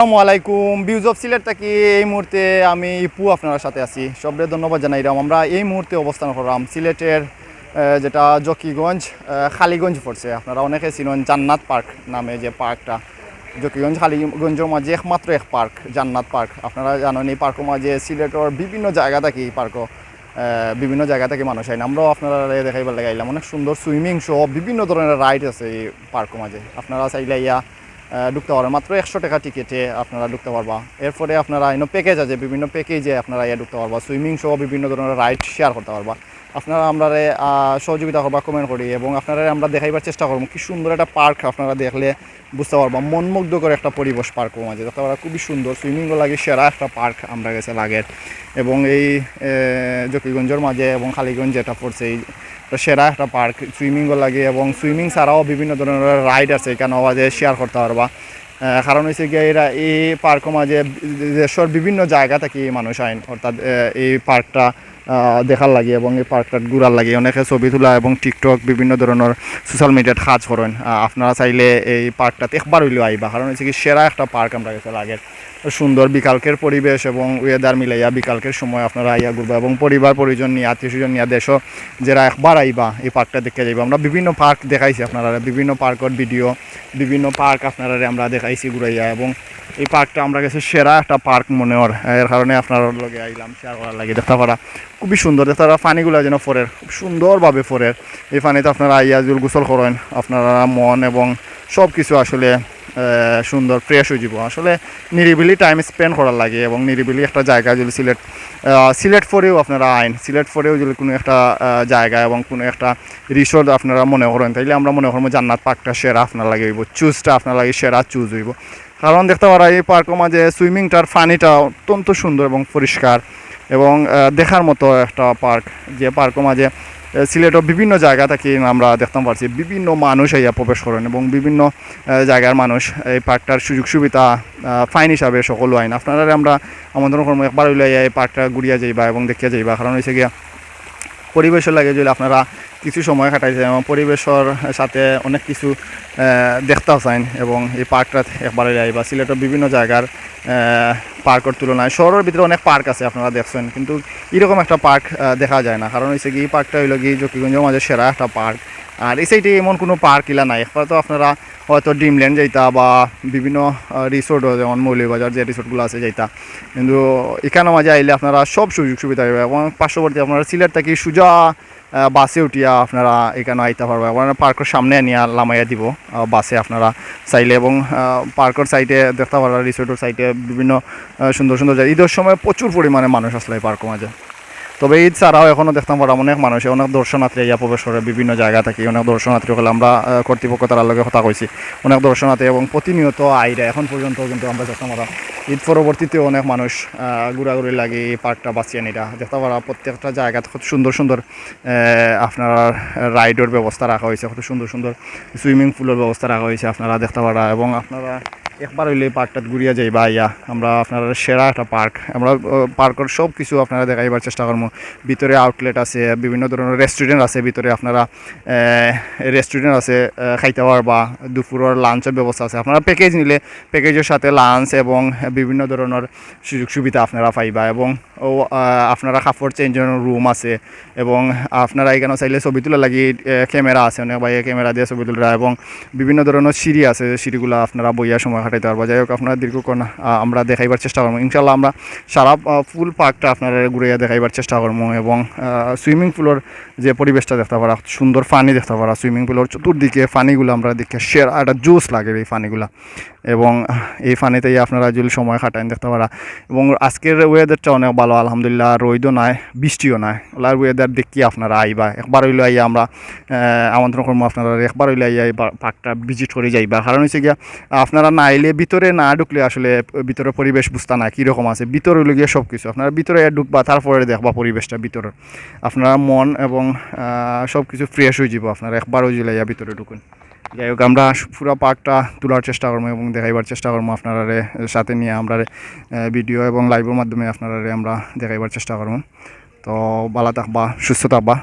আসসালামু আলাইকুম views of Sylhet থাকি এই মুহূর্তে আমি ইপু আপনার সাথে আছি। সবরে ধন্যবাদ জানাইলাম আমরা এই মুহূর্তে অবস্থান করলাম সিলেটের যেটা জকিগঞ্জ খালিগঞ্জ পড়ছে। আপনারা অনেকে চিনেন জান্নাত পার্ক নামে যে পার্কটা। জকিগঞ্জ, খালিগঞ্জের মাঝে একমাত্র এক পার্ক, জান্নাত পার্ক। আপনারা জানেন এই পার্কের মাঝে সিলেটের বিভিন্ন জায়গা থাকি এই পার্কও বিভিন্ন জায়গা থেকে মানুষ আইন। আমরাও আপনারা দেখাইবার লাগাইলাম। অনেক সুন্দর সুইমিং সহ বিভিন্ন ধরনের রাইড আছে এই পার্কের মাঝে। আপনারা চাইলে ইয়া ঢুকতে পারবেন। মাত্র একশো টাকা টিকিটে আপনারা ঢুকতে পারবা। এরপরে আপনারা ইনো প্যাকেজ আছে, বিভিন্ন প্যাকেজে আপনারা ইয়া ঢুকতে পারবা। সুইমিং সহ বিভিন্ন ধরনের রাইড শেয়ার করতে পারবা। আপনারা আমরা সহযোগিতা করবা কমেন্ট করি এবং আপনারা আমরা দেখাইবার চেষ্টা করব। কি সুন্দর একটা পার্ক আপনারা দেখলে বুঝতে পারবা। মনমুগ্ধ করে একটা পরিবেশ পার্কের মাঝে দেখতে পারা খুবই সুন্দর সুইমিংও লাগে, সেরা একটা পার্ক আমরা গেছে লাগের। এবং এই জকিগঞ্জের মাঝে এবং খালিগঞ্জ যেটা পড়ছে, এই সেরা একটা পার্ক সুইমিংও লাগে এবং সুইমিং ছাড়াও বিভিন্ন ধরনের রাইড আছে, এখানে মাঝে শেয়ার করতে পারবা। কারণ হয়েছে কি এরা এই পার্কের মাঝে, দেশের বিভিন্ন জায়গা থেকে মানুষ আইন, অর্থাৎ এই পার্কটা দেখার লাগে এবং এই পার্কটা ঘুরার লাগে। অনেকে ছবি তোলা এবং টিকটক বিভিন্ন ধরনের সোশ্যাল মিডিয়াত কাজ করেন আপনারা চাইলে এই পার্কটাতে একবার হইলেও আইবা, কারণ হচ্ছে কি সেরা একটা পার্ক আমরা গেছে লাগে। সুন্দর বিকালকের পরিবেশ এবং ওয়েদার মিলাইয়া বিকালকের সময় আপনারা আইয়া ঘুরবা এবং পরিবার, পরিজন নিয়ে, আত্মীয় স্বজন নিয়ে, দেশও যারা একবার আইবা এই পার্কটা দেখতে যাইবা। আমরা বিভিন্ন পার্ক দেখাইছি আপনারা বিভিন্ন পার্কের ভিডিও বিভিন্ন পার্ক আপনারা আমরা দেখাইছি, ঘুরাইয়া এবং এই পার্কটা আমরা কাছে সেরা একটা পার্ক মনে হর এর কারণে আপনার লগে আইলাম শেয়ার করার লাগে। দেখতে পারা, খুবই সুন্দর। দেখতে পারা, পানিগুলো যেন ফোরের, খুব সুন্দরভাবে ফোরের। এই পানিতে আপনারা আইয়া জুল গোসল করেন। আপনারা মন এবং সব কিছু আসলে সুন্দর ফ্রেশ হয়ে যাব। আসলে নিরিবিলি টাইম স্পেন্ড করার লাগে এবং নিরিবিলি একটা জায়গা যদি সিলেট সিলেট ফরেও আপনারা আইন সিলেট ফরেও যদি কোনো একটা জায়গা এবং কোনো একটা রিসোর্ট আপনারা মনে করেন, তাইলে আমরা মনে করব জান্নাত পার্কটা সেরা আপনার লাগে হইব চুজটা আপনার লাগে সেরা চুজ হইব। কারণ দেখতে পারা এই পার্কের মাঝে সুইমিংটার পানিটা অত্যন্ত সুন্দর এবং পরিষ্কার এবং দেখার মতো একটা পার্ক, যে পার্কের মাঝে আহ, সিলেটের বিভিন্ন জায়গা থেকে আমরা দেখতে পারছি। বিভিন্ন মানুষ আইয়া প্রবেশ করেন এবং বিভিন্ন জায়গার মানুষ এই পার্কটার সুযোগ সুবিধা ফাইন হিসাবে সকল আইন। আপনারা আমরা আমন্ত্রণ করব একবার হইলে এই পার্কটা ঘুরিয়া যাইবা এবং দেখিয়া যাইবা। কারণ হয়েছে গিয়া পরিবেশের লাগে যদি আপনারা কিছু সময় কাটাইছে এবং পরিবেশের সাথে অনেক কিছু দেখতেও চাইন এবং এই পার্কটা একবার যাই বা সিলেটের বিভিন্ন জায়গার পার্কের তুলনায় শহরের ভিতরে অনেক পার্ক আছে আপনারা দেখছেন, কিন্তু এরকম একটা পার্ক দেখা যায় না। কারণ হচ্ছে কি, এই পার্কটা হইল কি, জকিগঞ্জের মাঝে সেরা একটা পার্ক। আর এই সাইডে এমন কোনো পার্ক ইলা নাই। একবার তো আপনারা হয়তো ডিমল্যান্ড যাইতা বা বিভিন্ন রিসোর্ট যেমন মৌলিবাজার যে রিসোর্টগুলো আছে যাইতা। কিন্তু এখানে মাঝে আইলে আপনারা সব সুযোগ সুবিধা পাবে এবং পার্শ্ববর্তী আপনারা সিলেট থেকে সুজা বাসে উঠিয়া আপনারা এখানে আইতে পারবে। আপনারা পার্কের সামনে নিয়ে লামাইয়া দিব বাসে আপনারা চাইলে এবং পার্কের সাইডে দেখতে পারবেন রিসোর্টের সাইডে বিভিন্ন সুন্দর সুন্দর জায়গা। ঈদের সময় প্রচুর পরিমাণে মানুষ আসলে পার্কের মাঝে। তবে ঈদ ছাড়াও এখনও দেখতাম পারা অনেক মানুষ, অনেক দর্শনার্থী ইয়া প্রবেশ করে বিভিন্ন জায়গা থেকে, অনেক দর্শনার্থী হলে আমরা কর্তৃপক্ষ তার লগে কথা কইছি। অনেক দর্শনার্থী এবং প্রতিনিয়ত আইরে, এখন পর্যন্ত কিন্তু আমরা দেখতাম পারা ঈদ পরবর্তীতেও অনেক মানুষ ঘোরাঘুরি লাগে এই পার্কটা বাঁচিয়ে নিটা দেখতে পারা প্রত্যেকটা জায়গাতে খুব সুন্দর সুন্দর আপনার রাইডের ব্যবস্থা রাখা হয়েছে কত সুন্দর সুন্দর সুইমিং পুলের ব্যবস্থা রাখা হয়েছে আপনারা দেখতে পারা। এবং আপনারা একবার হইলে এই পার্কটা ঘুরিয়া যাইবা ইয়া আমরা আপনার সেরা একটা পার্ক। আমরা পার্কের সব কিছু আপনারা দেখাইবার চেষ্টা করব ভিতরে আউটলেট আছে, বিভিন্ন ধরনের রেস্টুরেন্ট আছে, ভিতরে আপনারা রেস্টুরেন্ট আছে খাইতে পারবা। দুপুরের লাঞ্চের ব্যবস্থা আছে। আপনারা প্যাকেজ নিলে প্যাকেজের সাথে লাঞ্চ এবং বিভিন্ন ধরনের সুযোগ সুবিধা আপনারা পাইবা এবং ও আপনারা কাপড় চেঞ্জের রুম আছে এবং আপনারা এখানে চাইলে ছবি তোলা লাগি ক্যামেরা আছে, অনেক বাইরে ক্যামেরা দিয়ে ছবি তোলা এবং বিভিন্ন ধরনের সিঁড়ি আছে সিঁড়িগুলো আপনারা বইয়া সময় কাটাইতে পারবা। যাই হোক, আপনারা দীর্ঘক্ষণ আমরা দেখাইবার চেষ্টা করব। ইনশাল্লাহ আমরা সারা ফুল পার্কটা আপনারা ঘুরিয়ে দেখাইবার চেষ্টা করব এবং সুইমিং পুলের যে পরিবেশটা দেখতে পারা, সুন্দর পানি দেখতে পারা সুইমিং পুলের চতুর্দিকে পানিগুলো আমরা দেখে শের একটা জুস লাগে এই পানিগুলা এবং এই পানিতেই আপনারা যদি সময় কাটান দেখতে পারা। এবং আজকের ওয়েদারটা অনেক ভালো আলহামদুলিল্লাহ, রোদও নাই, বৃষ্টিও নাই। ওলার ওয়েদার দেখি আপনারা আইবা, একবার হইলে আইয়া আমরা আমন্ত্রণ করব আপনারা একবার হইলে আইয়া পার্কটা ভিজিট করে যাইবা। কারণ হচ্ছে গিয়া, আপনারা না আইলে ভিতরে না ঢুকলে আসলে ভিতরে পরিবেশ বুঝতা না কীরকম আছে। ভিতরে হইলে গিয়ে সব কিছু আপনারা ভিতরে ঢুকবা, তারপরে দেখবা পরিবেশটা ভিতরের আপনারা মন এবং সব কিছু ফ্রেশ হয়ে যাব আপনারা একবার হয়ে যাইয়া ভিতরে ঢুকুন। যাই হোক, আমরা পুরো পার্কটা তোলার চেষ্টা করব এবং দেখাইবার চেষ্টা করব আপনারা সাথে নিয়ে আমরা ভিডিও এবং লাইভের মাধ্যমে আপনারা আমরা দেখাইবার চেষ্টা করব। তো ভালো থাকবা, সুস্থ থাকবা।